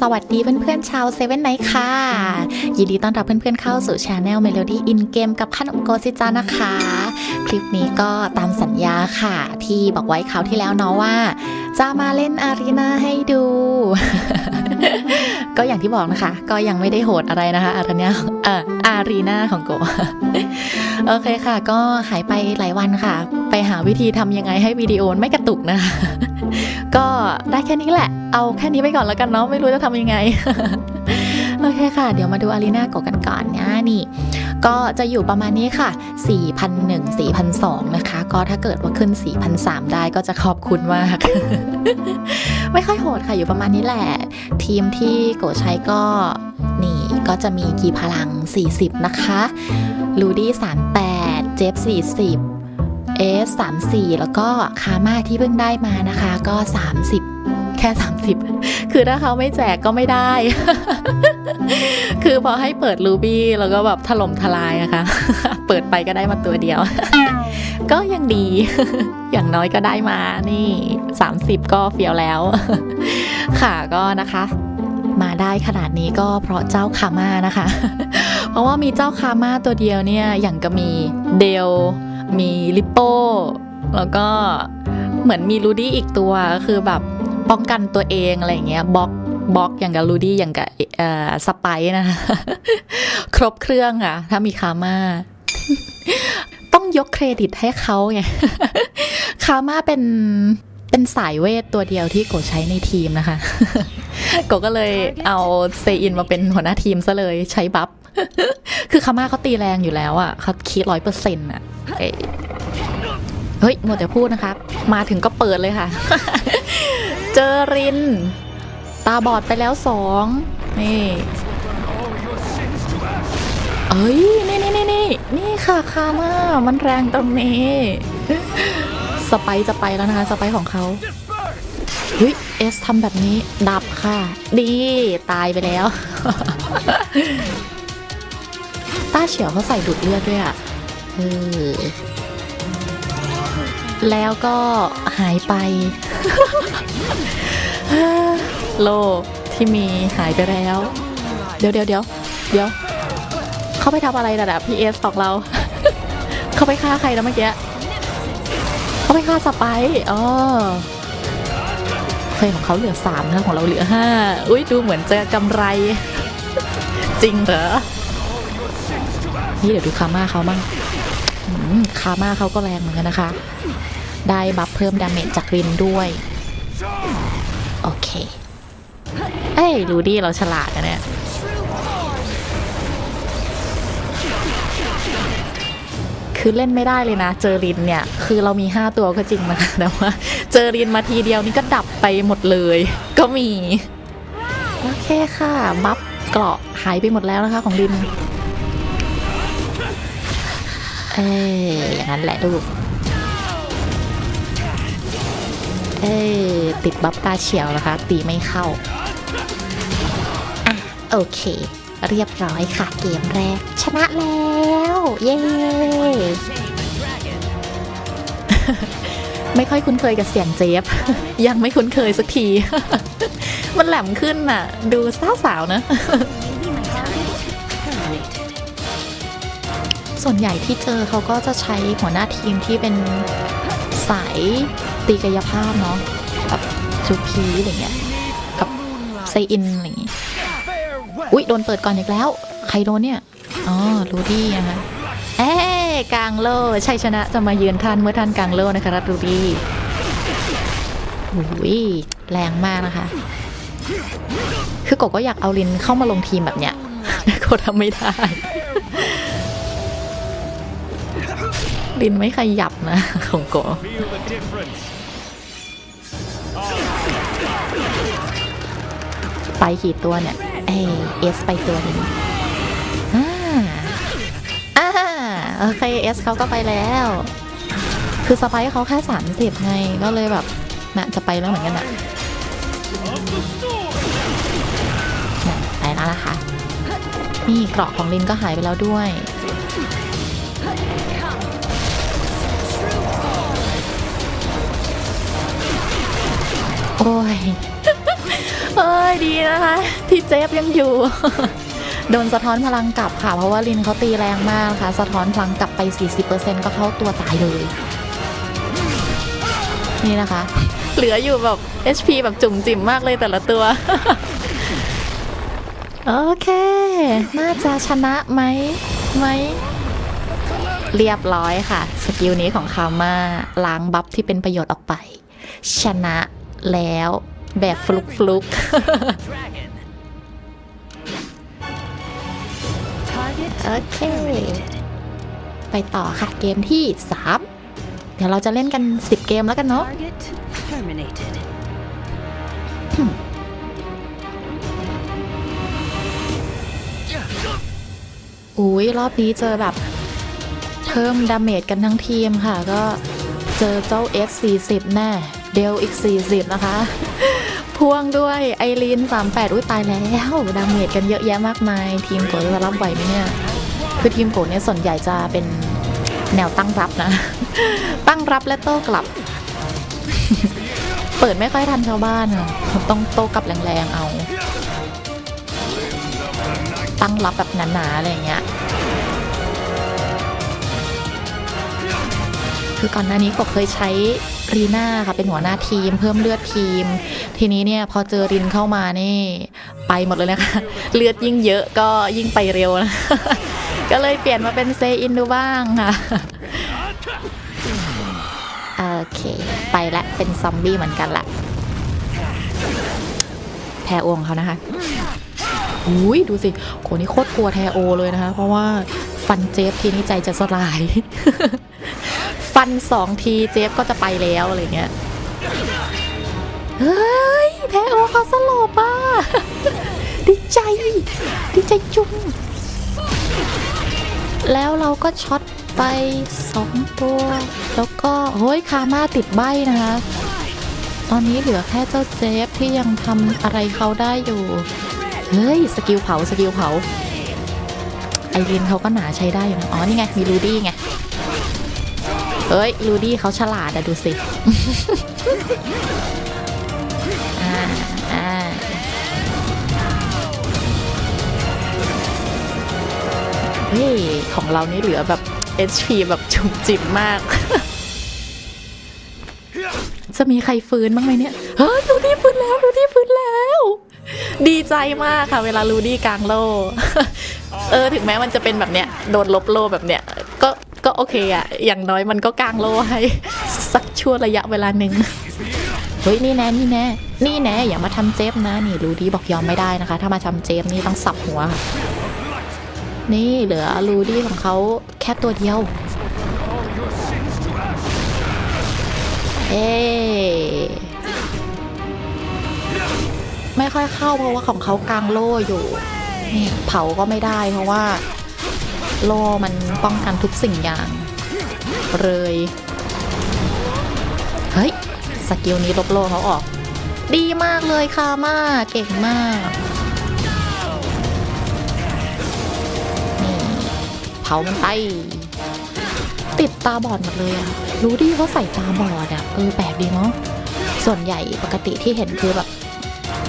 สวัสดีเพื่อนๆชาวเซเว่นไนท์ค่ะ ยินดีต้อนรับเพื่อนๆเข้าสู่ชาแนลเมโลดี้อินเกมกับขนมโกซิจานะคะ คลิปนี้ก็ตามสัญญาค่ะ ที่บอกไว้คราวที่แล้วเนาะว่า จะมาเล่นอารีนาให้ดู ก็อย่างที่บอกนะคะ ก็ยังไม่ได้โหดอะไรนะคะ อารีนาเอ่ออารีนาของโกโอเคค่ะ ก็หายไปหลายวันค่ะ ไปหาวิธีทำยังไงให้วิดีโอไม่กระตุกนะคะก็ได้แค่นี้แหละ เอาแค่นี้ไปก่อนแล้วกันเนาะไม่รู้จะทำยังไงโอเคค่ะ เดี๋ยวมาดูอารีนาโกกันก่อนนะนี่ ก็จะอยู่ประมาณนี้ค่ะ 4,001 4,002 นะคะ ก็ถ้าเกิดว่าขึ้น 4,003 ได้ก็จะขอบคุณมาก ไม่ค่อยโหดค่ะ อยู่ประมาณนี้แหละ ทีมที่โกใช้ก็นี่ก็จะมีกีพลัง 40 นะคะลูดี้38 เจฟ 40 เอส34 แล้วก็คาม่าที่เพิ่งได้มานะคะ ก็ 30 แค่ 30 คือถ้าเขาไม่แจกก็ไม่ได้ คือพอให้เปิดรูบี้แล้วก็แบบถล่มทลายนะคะ เปิดไปก็ได้มาตัวเดียว ก็ยังดี อย่างน้อยก็ได้มานี่ 30 ก็เฟียวแล้ว ค่ะก็นะคะมาได้ขนาดนี้ก็เพราะเจ้าคาม่านะคะ เพราะว่ามีเจ้าคาม่าตัวเดียวเนี่ย อย่างก็มีเดล มีลิปโป้ แล้วก็เหมือนมีลูดี้อีกตัว คือแบบ ป้องกันตัวเองอะไรอย่างเงี้ยบล็อกบล็อกอย่างกับลูดี้อย่างกับเอ่อสไปซ์นะคะครบเครื่องอะถ้ามีคาม่าต้องยกเครดิตให้เขาไงคาม่าเป็นเป็นสายเวทตัวเดียวที่โกใช้ในทีมนะคะ โกก็เลยเอาเซอินมาเป็นหัวหน้าทีมซะเลยใช้บัฟ คือคาม่าเขาตีแรงอยู่แล้วอะ่ะเขาคีร้อยเปอร์เซ็นต์อะเอ้ยเฮ้ยมัวแต่พูดนะครับมาถึงก็เปิดเลยค่ะ เจอริน ตาบอดไปแล้วสองนี่เอ้ยนี่นี่นี่นี่นี่ค่ะคาม่ามันแรงตรงนี้ สไปจะไปแล้วนะคะ สไปของเขาเฮ้ยเอสทำแบบนี้ ดับค่ะ ดี ตายไปแล้ว ต้าเฉียวเขาใส่ดูดเลือดด้วยอะเออ แล้วก็หายไป โลกที่มีหายไปแล้ว เดี๋ยวเดี๋ยวเดี๋ยวเดี๋ยว เขาไปทำอะไรน่ะนะพีเอสของเรา เขาไปฆ่าใครนะเมื่อกี้เขาไปฆ่าสไปอ๋อเคยของเขาเหลือสามนะของเราเหลือห้าอุ้ยดูเหมือนจะกำไร จริงเหรอ นี่เดี๋ยวดูคาม่าเขาบ้างคาม่าเขาก็แรงเหมือนกันนะคะ ได้บัฟเพิ่มดาเมจจากรินด้วย โอเค เอ้ยรูดี้เราฉลาดนะเนี่ยคือเล่นไม่ได้เลยนะ เจอรินเนี่ย คือเรามี 5 ตัวก็จริงนะคะแต่ว่า เจอรินมาทีเดียวนี่ก็ดับไปหมดเลย ก็มี โอเคค่ะ บัฟเกราะหายไปหมดแล้วนะคะของริน เอ้ยอย่างนั้นแหละลูก เอ้ติดบัฟตาเฉียวนะคะ ตีไม่เข้า อะ โอเค เรียบร้อยค่ะเกมแรก ชนะแล้ว เย้ ไม่ค่อยคุ้นเคยกับเสียงเจฟ ยังไม่คุ้นเคยสักที มันแหลมขึ้นน่ะ ดูสาวๆนะส่วนใหญ่ที่เจอเขาก็จะใช้หัวหน้าทีมที่เป็นสาย ตีกายภาพเนาะแบบจูพีอะไรเงี้ยกับไซอินอะไรอย่างงี้อุ๊ยโดนเปิดก่อนอีกแล้ว ใครโดนเนี่ย อ๋อรูดี้นะคะเอ๊ะกลางโลชัยชนะจะมาเยือนท่านเมื่อท่านกลางโลนะคะรัตรูดี้อุ้ยแรงมากนะคะ คือกบก็อยากเอาลินเข้ามาลงทีมแบบเนี้ยแต่กทำไม่ได้ ลินไม่ขยับนะของโก้ ไปกี่ตัวเนี่ยเอเอสไปตัวนึงอ่าอ่าโอเคเอสเขาก็ไปแล้ว คือสไปซ์เขาแค่สามสิบไงก็เลยแบบนะจะไปแล้วเหมือนกันน่ะน่ะไปแล้วนะคะ นี่เกราะของลินก็หายไปแล้วด้วยโอ้ย เอ้ยดีนะคะที่เจฟยังอยู่ โดนสะท้อนพลังกลับค่ะ เพราะว่าลินเขาตีแรงมากค่ะ สะท้อนพลังกลับไป 40%ก็เข้าตัวตายเลย นี่นะคะ เหลืออยู่แบบ HP แบบจุ่มจิ๋มมากเลยแต่ละตัว โอเค น่าจะชนะไหมไหมเรียบร้อยค่ะ สกิลนี้ของคาม่าล้างบัฟที่เป็นประโยชน์ออกไป ชนะแล้ว แบบฟลุกฟลุก Target โอเค terminated. ไปต่อค่ะเกมที่ 3 เดี๋ยวเราจะเล่นกัน 10 เกมแล้วกันเนาะ Target terminated. อุ้ยรอบนี้เจอแบบ เพิ่มดาเมจกันทั้งทีมค่ะ ก็เจอเจ้า S40 แน่ เดลอีก 40 นะคะ พ่วงด้วยไอรีน38 อุ้ยตายแล้ว ดาเมจกันเยอะแยะมากมาย ทีมโกจะรับไหวไหมเนี่ย คือทีมโกเนี่ยส่วนใหญ่จะเป็นแนวตั้งรับนะ ตั้งรับและโต้กลับ เปิดไม่ค่อยทันชาวบ้านค่ะต้องโต้กลับแรงๆเอา ตั้งรับแบบหนาๆอะไรเงี้ย คือก่อนหน้านี้ก็เคยใช้รีน่าค่ะเป็นหัวหน้าทีม เพิ่มเลือดทีม ทีนี้เนี่ยพอเจอรินเข้ามานี่ไปหมดเลยนะคะ เลือดยิ่งเยอะก็ยิ่งไปเร็วนะก็เลยเปลี่ยนมาเป็นเซอินดูบ้างค่ะโอเคไปละเป็นซอมบี้เหมือนกันละแพรโอของเขานะคะอุ้ยดูสิโคนนี้โคตรกลัวแทโอเลยนะคะ เพราะว่าฟันเจฟทีนี้ใจจะสลาย ฟันสองทีเจฟก็จะไปแล้วอะไรเงี้ย เฮ้ยแทโอเขาสลบอะดีใจดีใจจุงแล้วเราก็ช็อตไปสองตัว แล้วก็เฮ้ยคาม่าติดใบนะคะ ตอนนี้เหลือแค่เจ้าเจฟที่ยังทำอะไรเขาได้อยู่ เฮ้ย สกิลเผา สกิลเผา ไอรินเขาก็หนาใช้ได้อยู่นะ อ๋อ นี่ไง มีลูดี้ไง เฮ้ยลูดี้เขาฉลาดอะดูสิอ่าอ่าเฮ้ยของเรานี่เหลือแบบ HP แบบจุ่มจิ๋มมาก จะมีใครฟื้นบ้างไหมเนี่ยเฮ้ยลูดี้ฟื้นแล้วลูดี้ฟื้นแล้ว ดีใจมากค่ะ เวลาลูดี้กลางโล่เออ ถึงแม้มันจะเป็นแบบเนี้ย โดนลบโล่แบบเนี้ย ก็โอเคอะอย่างน้อยมันก็กลางโล่ให้สักชั่วระยะเวลาหนึ่งเฮ้ยนี่แน่นี่แน่นี่แน่อย่ามาทำเจฟนะนี่ลูดี้บอกยอมไม่ได้นะคะ ถ้ามาทำเจฟนี่ต้องสับหัวค่ะนี่เหลือลูดี้ของเขาแค่ตัวเดียวเอ๊ไม่ค่อยเข้าเพราะว่าของเขากลางโล่อยู่นี่เผาก็ไม่ได้เพราะว่า โล่มัน ป้องกันทุกสิ่งอย่าง เลยเฮ้ยสกิลนี้ลบโลเขาออก ดีมากเลยค่ะมากเก่งมากนี่เผามันไปติดตาบอดหมดเลยอะรู้ดิเขาใส่ตาบอดอะเออแปลกดีเนาะส่วนใหญ่ปกติที่เห็นคือแบบ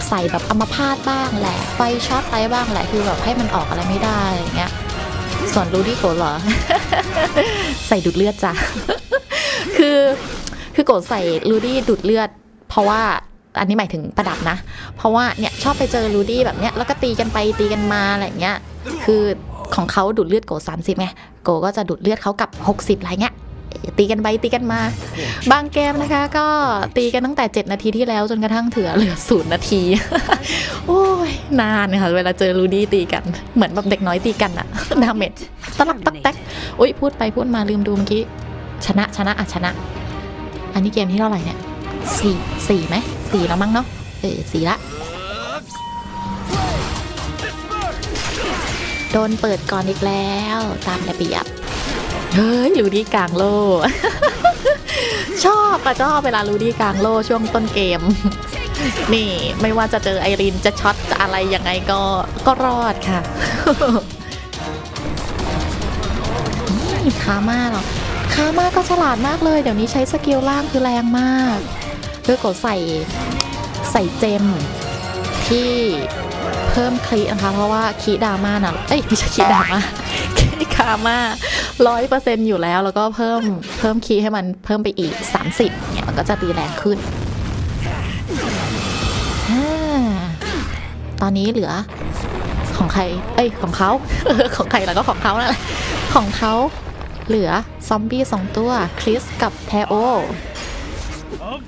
ใส่แบบอัมพาตบ้างแหละ ไฟช็อตไปบ้างแหละ คือแบบให้มันออกอะไรไม่ได้อย่างเงี้ย ส่วนรูดี้โกเหรอ ใส่ดูดเลือดจ้ะ คือคือโกใส่รูดี้ดูดเลือด เพราะว่าอันนี้หมายถึงประดับนะ เพราะว่าเนี่ยชอบไปเจอรูดี้แบบเนี้ยแล้วก็ตีกันไปตีกันมาอะไรเงี้ย คือของเขาดูดเลือดโก30ไงโกก็จะดูดเลือดเขากับ 60อะไรเงี้ย ตีกันไปตีกันมา บางเกมนะคะ ก็ตีกันตั้งแต่ 7 นาทีที่แล้วจนกระทั่งเถือเหลือศูนย์นาที โอ้ย นานค่ะ เวลาเจอรูดี้ตีกัน เหมือนแบบเด็กน้อยตีกันอะดาเมจตลักตักแตกอุ้ยพูดไปพูดมาลืมดูเมื่อกี้ ชนะชนะอะชนะ อันนี้เกมที่เท่าไหร่เนี่ยสี่สี่ไหมสี่แล้วมั้งเนาะเออสี่ละโดนเปิดก่อนอีกแล้ว ตามระเบียบ เฮ้ยลูดี้กลางโล ชอบอะชอบเวลาลูดี้กลางโลช่วงต้นเกม นี่ไม่ว่าจะเจอไอรินจะช็อตจะอะไรยังไงก็ก็รอดค่ะนี่คาม่าเหรอคาม่าก็ฉลาดมากเลย เดี๋ยวนี้ใช้สกิลล่างคือแรงมากคือกดใส่ใส่เจมที่เพิ่มคลีนะคะเพราะว่าคีดาม่านะเอ้ยไม่ใช่คีดาม่า คีคาม่าร้อยเปอร์เซ็นอยู่แล้ว แล้วก็เพิ่มเพิ่มคีให้มันเพิ่มไปอีก 30เนี่ยมันก็จะตีแรงขึ้นอ่าตอนนี้เหลือของใคร เอ้ย ของเขา ของใครแล้วก็ของเขานั่นแหละ ของเขาเหลือซอมบี้สองตัว คริสกับแทโอ of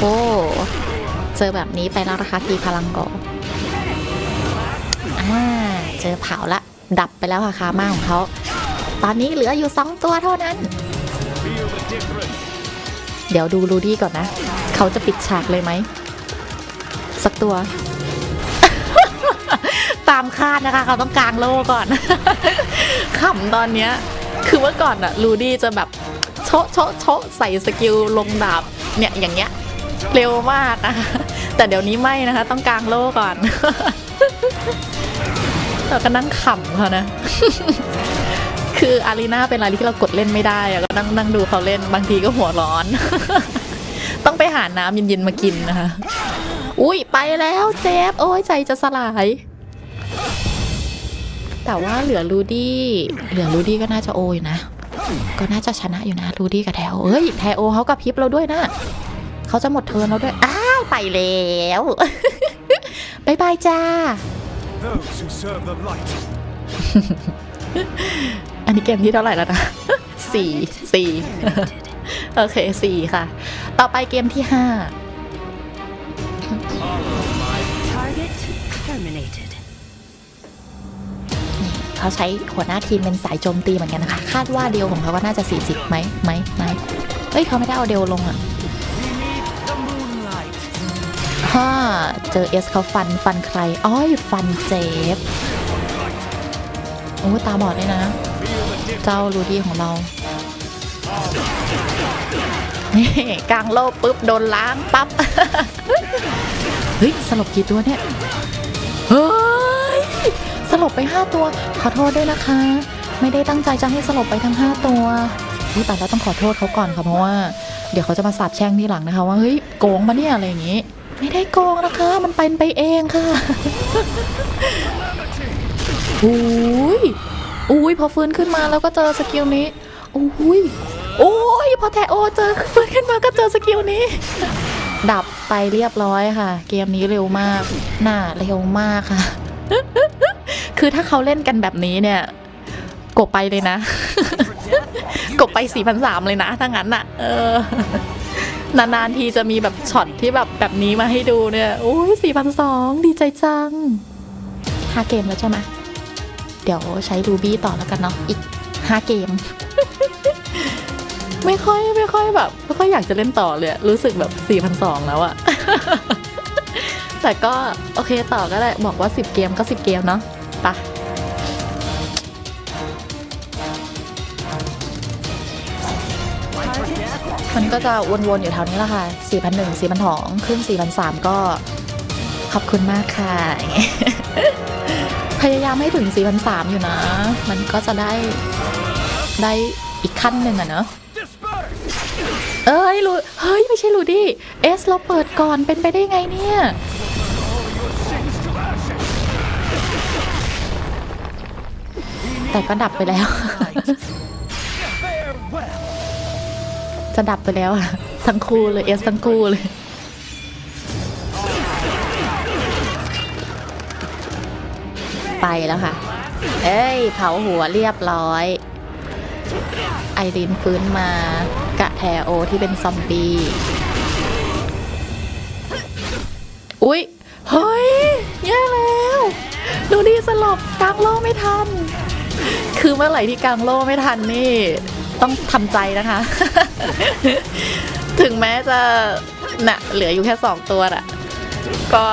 โอ้เจอแบบนี้ไปแล้วนะคะทีพลังก่ออ่าเจอเผาละ ดับไปแล้วค่ะคาม่าของเขาตอนนี้เหลืออยู่สองตัวเท่านั้น เดี๋ยวดูรูดี้ก่อนนะ เขาจะปิดฉากเลยไหม สักตัว ตามคาดนะคะ เขาต้องกลางโล่ก่อนขำตอนเนี้ย คือเมื่อก่อนอะรูดี้จะแบบโชะโชะโชะใส่สกิลลงดาบเนี่ยอย่างเงี้ย เร็วมากอะแต่เดี๋ยวนี้ไม่นะคะ ต้องกลางโล่ก่อนเราก็นั่งขำเขานะ คืออารีนาเป็นอะไรที่เรากดเล่นไม่ได้อะก็นั่งนั่งดูเขาเล่นบางทีก็หัวร้อน ต้องไปหาน้ำเย็นๆมากินนะคะ อุ้ยไปแล้วเจฟโอ้ยใจจะสลาย แต่ว่าเหลือลูดี้ เหลือลูดี้ก็น่าจะโออยู่นะ ก็น่าจะชนะอยู่นะลูดี้กับแทโอเอ้ยแทโอเขากับพิบเราด้วยนะ เขาจะหมดเทิร์นเราด้วย อ้าวไปแล้วบายบายจ้า Those who serve the light อันนี้เกมที่เท่าไหร่แล้วนะสี่สี่โอเคสี่ค่ะ ต่อไปเกมที่ห้า Target terminated. เขาใช้หัวหน้าทีมเป็นสายโจมตีเหมือนกันนะคะ คาดว่าเดียวของเขาก็น่าจะ 40ไหมไหมไหมเฮ้ยเขาไม่ได้เอาเดียวลงอะ the moonlight. ฮ่าเจอเอสเขาฟันฟันใคร อ้อยฟันเจฟโอ้ตาบอดเลยนะ เจ้าลูดี้ของเรานี่กลางโลกปุ๊บ โดนล้างปั๊บ เฮ้ย สลบกี่ตัวเนี่ย เฮ้ย สลบไป 5 ตัว ขอโทษด้วยนะคะ ไม่ได้ตั้งใจจะให้สลบไปทั้ง 5 ตัวอุ๊ยแต่แล้วต้องขอโทษเขาก่อนค่ะ เพราะว่า เดี๋ยวเขาจะมาสาบแช่งที่หลังนะคะว่า เฮ้ย โกงมาเนี่ย อะไรอย่างงี้ ไม่ได้โกงนะคะ มันเป็นไปเองค่ะอุ้ยอุ้ยพอฟื้นขึ้นมาแล้วก็เจอสกิลนี้อุ้ยโอ้ยพอแทโอเจอฟื้นขึ้นมาก็เจอสกิลนี้ ดับไปเรียบร้อยค่ะ เกมนี้เร็วมากน่าเร็วมากค่ะ คือถ้าเขาเล่นกันแบบนี้เนี่ย กบไปเลยนะ กบไป4 0 0เลยนะถ้างั้นน่ะเออ นานๆทีจะมีแบบช็อตที่แบบแบบนี้มาให้ดูเนี่ยโอ้ย4,002ดีใจจังห้าเกมแล้วใช่ไหมเดี๋ยวใช้รูบี้ต่อแล้วกันเนาะอีกห้าเกม ไม่ค่อยไม่ค่อยแบบไม่ค่อยอยากจะเล่นต่อเลยอะรู้สึกแบบ4 0 0แล้วอะแต่ก็โอเคต่อก็ได้บอกว่า10เกมก็10เกมเนาะไปะ มันก็จะวนๆอยู่แถวนี้แหละค่ะ4,001 4,002ขึ้น4,003 ก็ขอบคุณมากค่ะ พยายามให้ถึง4,003 อยู่นะ มันก็จะได้ได้อีกขั้นหนึ่งอะเนอะเอ้ยลูเฮ้ย ไม่ใช่ลูดี้เอสเราเปิดก่อนเป็นไปได้ไงเนี่ย แต่ก็ดับไปแล้ว จะดับไปแล้วอะทั้งคู่เลยเอสทั้งคู่เลย ไปแล้วค่ะ เอ้ย เผาหัวเรียบร้อย ไอรีนฟื้นมากะแทโอที่เป็นซอมบี้ อุ๊ย เฮ้ย แย่แล้ว ดูดิสลบกลางโล่ไม่ทัน คือเมื่อไหร่ที่กลางโล่ไม่ทันนี่ ต้องทำใจนะคะ ถึงแม้จะน่ะเหลืออยู่แค่สองตัวอะก็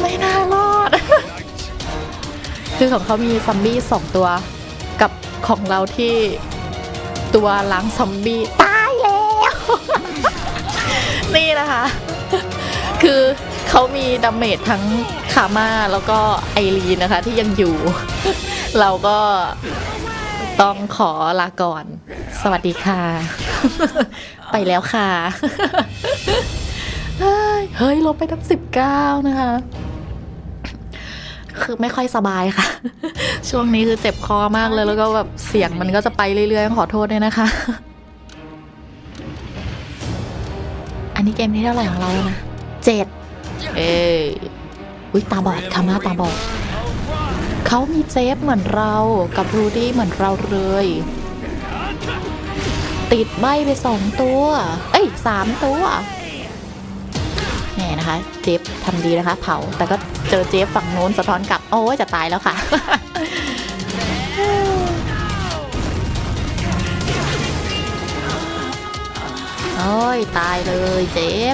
ไม่น่ารอด คือของเขามีซอมบี้สองตัว กับของเราที่ตัวล้างซอมบี้ตายแล้ว นี่นะคะ คือเขามีดาเมจทั้งคาม่าแล้วก็ไอรีนนะคะที่ยังอยู่ เราก็ ต้องขอลาก่อน สวัสดีค่ะ ไปแล้วค่ะ เฮ้ย ลบไปตั้งสิบเก้านะคะ คือไม่ค่อยสบายค่ะ ช่วงนี้คือเจ็บคอมากเลย แล้วก็แบบเสียงมันก็จะไปเรื่อยๆ ขอโทษด้วยนะคะ อันนี้เกมที่เท่าไหร่ของเราแล้วนะเจ็ดเอ้ยอุ้ยตาบอดคามาตาบอด เขามีเจฟเหมือนเรากับรูดี้เหมือนเราเลย ติดใบไปสองตัว เอ้ยสามตัวนี่นะคะ เจฟทำดีนะคะ เผา แต่ก็เจอเจฟฝั่งโน้นสะท้อนกลับ โอ้ยจะตายแล้วค่ะโอ้ยตายเลยเจฟ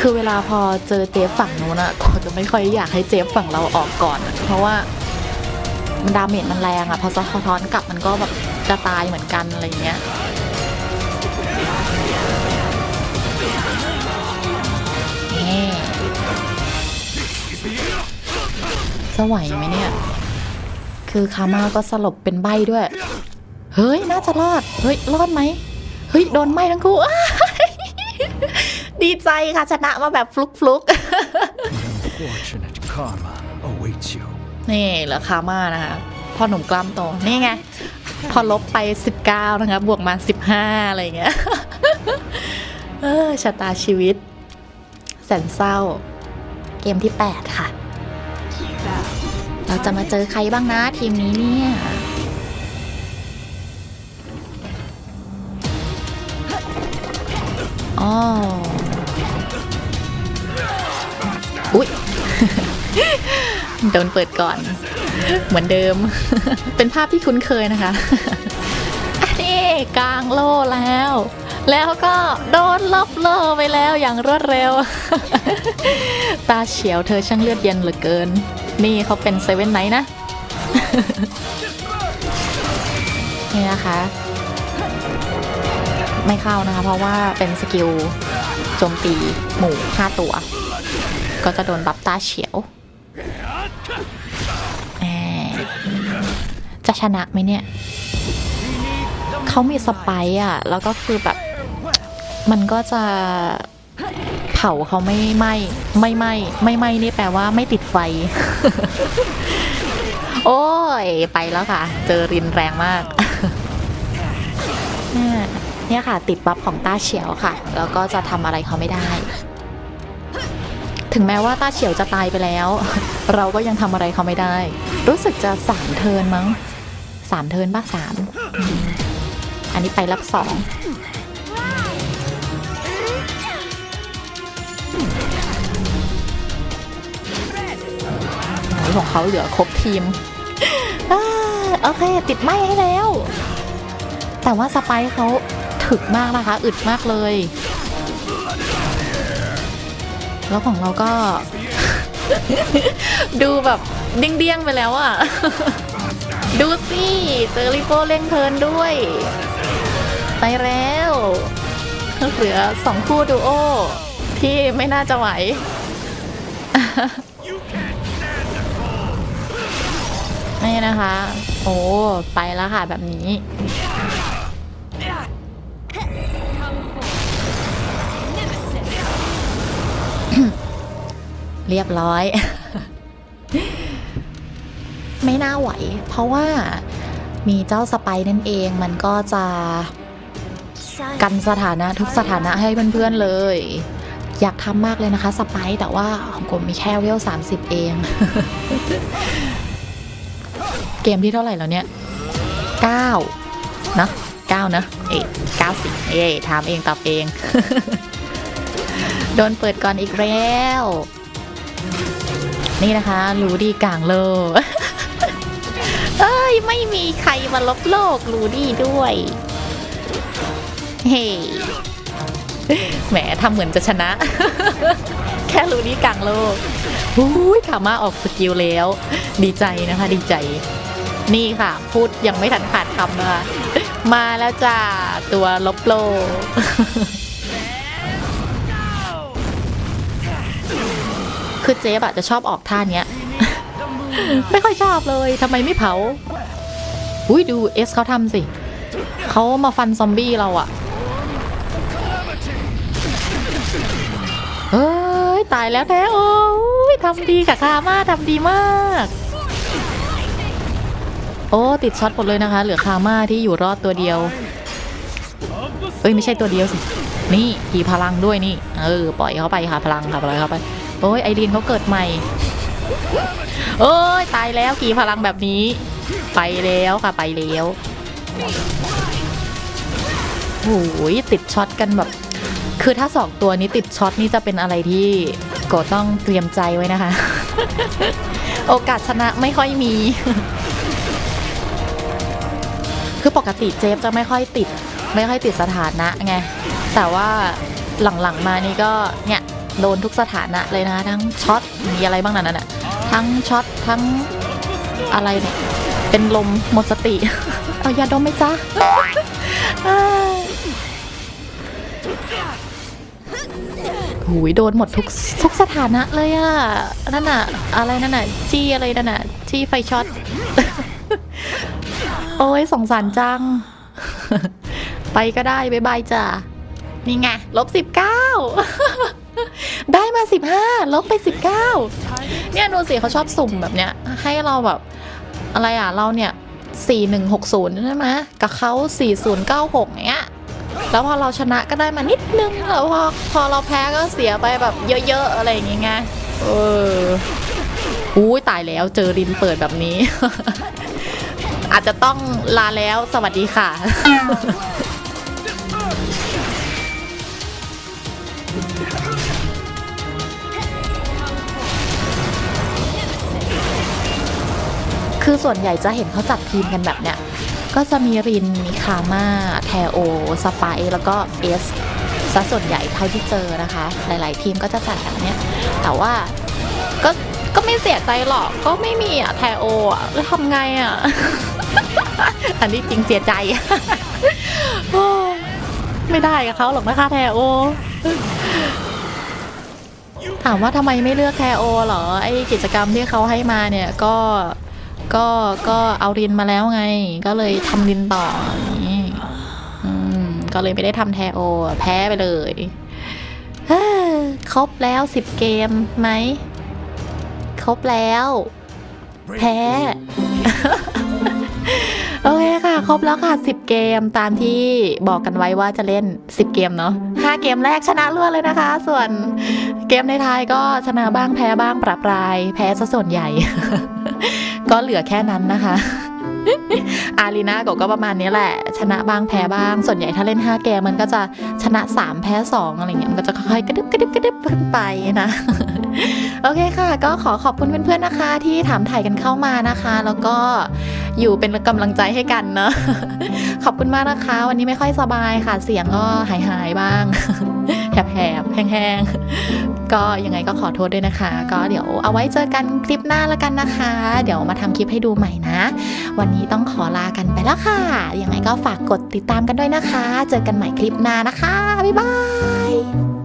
คือเวลาพอเจอเจฟฝั่งนู้นอะก็จะไม่ค่อยอยากให้เจฟฝั่งเราออกก่อนอะเพราะว่ามันดาเมจมันแรงอะพอสะท้อนกลับมันก็แบบจะตายเหมือนกันอะไรเงี้ยนี่จะไหวไหมเนี่ย คือคาม่าก็สลบเป็นใบด้วย เฮ้ย น่าจะรอด เฮ้ย รอดไหม เฮ้ย โดนไหมทั้งคู่ ดีใจค่ะ ชนะมาแบบฟลุกฟลุก Fortunate karma awaits you. นี่เหลือคาม่านะคะพ่อหนุ่มกล้ามโตนี่ไง พอลบไป 19 นะคะ บวกมา 15 อะไรอย่างเงี้ยเออชะตาชีวิต แสนเศร้า เกมที่ 8 ค่ะ เราจะมาเจอใครบ้างนะทีมนี้เนี่ยอ๋ออุ๊ โดนเปิดก่อน เหมือนเดิม เป็นภาพที่คุ้นเคยนะคะอันนี้กลางโล่แล้ว แล้วก็โดนลบโล่ไปแล้วอย่างรวดเร็ว ตาเฉียวเธอช่างเลือดเย็นเหลือเกิน นี่เขาเป็นเซเว่นไนท์นะ นี่นะคะ ไม่เข้านะคะ เพราะว่าเป็นสกิลโจมตีหมู่ 5 ตัว ก็จะโดนบัฟตาเฉียว จะชนะไหมเนี่ย เขามีสไปร์อะ แล้วก็คือแบบ มันก็จะเผาเขาไม่ไหมไม่ไหมไม่ไหมนี่แปลว่าไม่ติดไฟ โอ้ย ไปแล้วค่ะ เจอรินแรงมากเนี่ยค่ะ ติดบัฟของต้าเฉียวค่ะ แล้วก็จะทำอะไรเขาไม่ได้ ถึงแม้ว่าต้าเฉียวจะตายไปแล้ว เราก็ยังทำอะไรเขาไม่ได้ รู้สึกจะสามเทินมั้ง สามเทินป่ะสามอันนี้ไปรับสองของเขาเหลือครบทีมอโอเค ติดไหมให้แล้ว แต่ว่าสไปร์เขาถึกมากนะคะ อึดมากเลย แล้วของเราก็ ดูแบบเดี้ยงๆไปแล้วอะ ดูสิเจอริโป้เล่งเทิร์นด้วย ไปแล้วเหลือสองคู่ดูโอที่ไม่น่าจะไหว นี่นะคะ โอ้ ไปแล้วค่ะแบบนี้ เรียบร้อย ไม่น่าไหว เพราะว่ามีเจ้าสไปร์นั่นเองมันก็จะกันสถานะทุกสถานะให้เพื่อนๆเลย อยากทำมากเลยนะคะสไปร์แต่ว่าของผมมีแค่เวล30 เอง เกมที่เท่าไหร่แล้วเนี่ย 9 นะ9นะเอ๊ะ9สิเอ๊ะถามเองตอบเอง โดนเปิดก่อนอีกแล้ว นี่นะคะ รู้ดีกลางโลก เอ้ย ไม่มีใครมาลบโลกรูดี้ด้วย เฮ้แหมทำเหมือนจะชนะ แค่รูดี้กลางโลกอุ้ยขามาออกสกิลแล้ว ดีใจนะคะ ดีใจ นี่ค่ะ พูดยังไม่ทันขาดคำนะคะมาแล้วจ้า ตัวลบโลกคือเจ๊บอะจะชอบออกท่าเนี้ย ไม่ค่อยชอบเลยทำไมไม่เผา อุ้ยดูเอสเขาทำสิ เขามาฟันซอมบี้เราอะเอ้ยตายแล้วแท้โอ้ยทำดีกับคามาทำดีมาก โอ้ติดช็อตหมดเลยนะคะ เหลือคามาที่อยู่รอดตัวเดียว เอ้ยไม่ใช่ตัวเดียวสิ นี่กี่พลังด้วยนี่ เออ ปล่อยเขาไปค่ะพลังค่ะปล่อยเขาไป โอ้ยไอรีนเขาเกิดใหม่ เอ้ยตายแล้วกี่พลังแบบนี้ ไปแล้วค่ะไปแล้วโอ้ยติดช็อตกันแบบ คือถ้าสองตัวนี้ติดช็อตนี่จะเป็นอะไรที่โกต้องเตรียมใจไว้นะคะ โอกาสชนะไม่ค่อยมี คือปกติเจฟจะไม่ค่อยติด ไม่ค่อยติดสถานะไง แต่ว่าหลังๆมานี่ก็เนี่ยโดนทุกสถานะเลยนะคะทั้งช็อตมีอะไรบ้างนั่นน่ะ ทั้งช็อตทั้งอะไรเนี่ย เป็นลมหมดสติ เอายาดมไหมจ๊ะอ้าหูยโดนหมดทุกทุกสถานะเลยอะนั่นน่ะอะไรนั่นน่ะจี้อะไรนั่นน่ะจี้ไฟช็อต โอ้ยสงสารจัง ไปก็ได้บายบายจ้ะ นี่ไงลบสิบเก้าได้มาสิบห้าลบไปสิบเก้า เนี่ยดูสิเขาชอบสุ่มแบบเนี้ย ให้เราแบบอะไรอะเราเนี่ยสี่หนึ่งหกศูนย์ใช่ไหมกับเขาสี่ศูนย์เก้าหกเนี้ยแล้วพอเราชนะก็ได้มานิดนึงแล้วพอพอเราแพ้ก็เสียไปแบบเยอะๆอะไรอย่างเงี้ยเอออุ้ตายแล้วเจอรินเปิดแบบนี้ อาจจะต้องลาแล้วสวัสดีค่ะ คือส่วนใหญ่จะเห็นเขาจัดทีมกันแบบเนี้ย ก็จะมีริน มีคาม่าแทโอ สไปแล้วก็เอสซะส่วนใหญ่เท่าที่เจอนะคะ หลาย ๆ ทีมก็จะจัดแบบเนี้ย แต่ว่าก็ก็ไม่เสียใจหรอก ก็ไม่มีอะแทโออะแล้วทำไงอะอันนี้จริงเสียใจโอ้ไม่ได้กับเขาหรอกนะคะแทโอ ถามว่าทำไมไม่เลือกแทโอเหรอ ไอกิจกรรมที่เขาให้มาเนี่ยก็ ก็ก็เอารินมาแล้วไง ก็เลยทำรินต่ออย่างนี้อืมก็เลยไม่ได้ทำแทโอ แพ้ไปเลยครบแล้วสิบเกมไหม ครบแล้ว แพ้โอเคค่ะ ครบแล้วค่ะ 10 เกมตามที่บอกกันไว้ว่าจะเล่น 10 เกมเนาะ5เกมแรกชนะรวดเลยนะคะ ส่วนเกมในท้ายก็ชนะบ้างแพ้บ้างปรับราย แพ้ซะส่วนใหญ่ ก็เหลือแค่นั้นนะคะ อารีนาก็ก็ประมาณนี้แหละ ชนะบ้างแพ้บ้าง ส่วนใหญ่ถ้าเล่น 5 เกมมันก็จะชนะ 3 แพ้ 2 อะไรเงี้ยมันก็จะค่อยๆกระดึบกระดึบกระดึบขึ้นไปนะโอเคค่ะ ก็ขอขอบคุณเพื่อนๆนะคะ ที่ถามถ่ายกันเข้ามานะคะ แล้วก็อยู่เป็นกำลังใจให้กันเนาะขอบคุณมากนะคะ วันนี้ไม่ค่อยสบายค่ะ เสียงก็หายหายๆบ้างแหบๆแห้งๆ ก็ยังไงก็ขอโทษด้วยนะคะ ก็เดี๋ยวเอาไว้เจอกันคลิปหน้าแล้วกันนะคะ เดี๋ยวมาทำคลิปให้ดูใหม่นะ วันนี้ต้องขอลากันไปแล้วค่ะ ยังไงก็ฝากกดติดตามกันด้วยนะคะ เจอกันใหม่คลิปหน้านะคะ บ๊ายบาย